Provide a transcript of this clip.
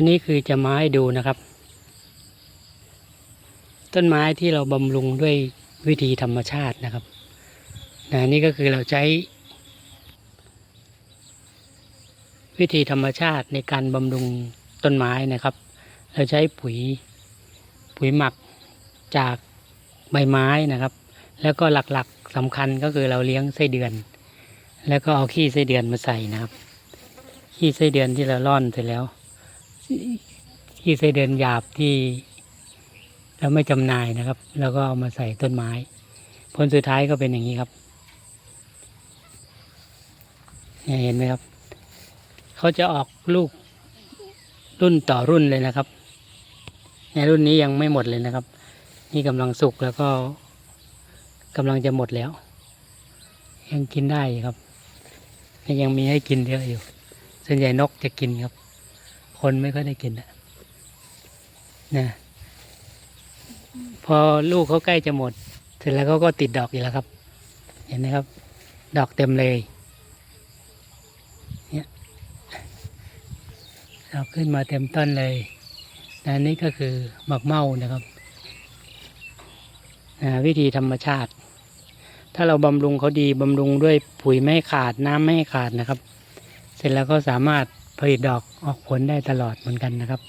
นนี้คือจะมาให้ดูนะครับ ต้นไม้ที่เราบำรุงด้วยวิธีธรรมชาตินะครับนะนี่ก็คือเราใช้ วิธีธรรมชาติในการบำรุงต้นไม้นะครับ เราใช้ปุ๋ยปุ๋ยหมักจากใบไม้นะครับ แล้วก็หลักๆสำคัญก็คือเราเลี้ยงไส้เดือน แล้วก็เอาขี้ไส้เดือนมาใส่นะครับ ขี้ไส้เดือนที่เราร่อนเสร็จแล้ว ขี้ไส้เดือนหยาบที่เราไม่จำหน่ายนะครับ แล้วก็เอามาใส่ต้นไม้ ผลสุดท้ายก็เป็นอย่างนี้ครับเห็นไหมครับ เขาจะออกลูกรุ่นต่อรุ่นเลยนะครับ ในรุ่นนี้ยังไม่หมดเลยนะครับ นี่กำลังสุกแล้วก็กำลังจะหมดแล้ว ยังกินได้ครับ ยังมีให้กินเยอะอยู่ ส่วนใหญ่นกจะกินครับ คนไม่ค่อยได้กินนะนะพอลูกเขาใกล้จะหมด เสร็จแล้วเขาก็ติดดอกอีกแล้วครับ เห็นไหมครับ ดอกเต็มเลยเนี่ยดอกขึ้นมาเต็มต้นเลยนะนี่ก็คือหมักเมานะครับนะวิธีธรรมชาติ ถ้าเราบำรุงเขาดีบำรุงด้วยปุ๋ยไม่ขาดน้ำไม่ขาดนะครับ เสร็จแล้วก็สามารถ ผลิตดอกออกผลได้ตลอดเหมือนกันนะครับ